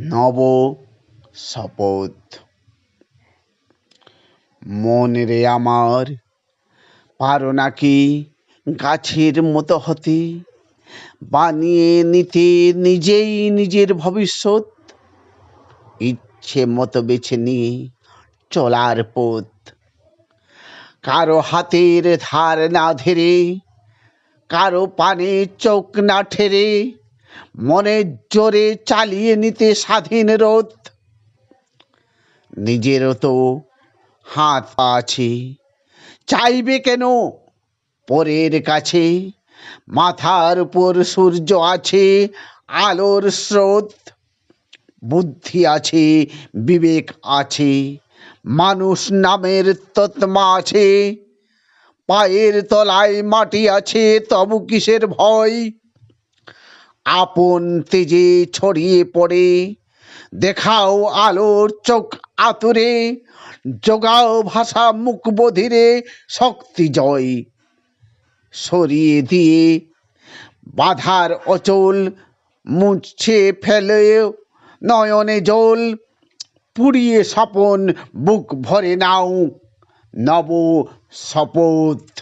নব শপথ। মন রে আমার, পারো নাকি গাছের মতো হতে? বানিয়ে নিতে নিজেই নিজের ভবিষ্যৎ। ইচ্ছে মতো বেছে নিয়ে চলার পথ। কারও হাতের ধার না ধরে, কারও পানে চোখ না ঠেরে মনের জোরে চালিয়ে নিতে স্বাধীন রোধ। নিজেরও তো হাত আছে, চাইবে কেন? পরের কাছে মাথার উপর সূর্য আছে, আলোর স্রোত। বুদ্ধি আছে, বিবেক আছে, মানুষ নামের তৎমা আছে, পায়ের তলায় মাটি আছে, তবু কিসের ভয়? আপন তেজে ছড়িয়ে পড়ে। দেখাও আলোর চোখ আতুরে যোগাও ভাষা মুখ বধিরে, শক্তি জয় সরিয়ে দিয়ে। বাধার অচল মুছে ফেলে, নয়নে জল পুড়িয়ে স্বপন বুক ভরে নাও। নব শপথ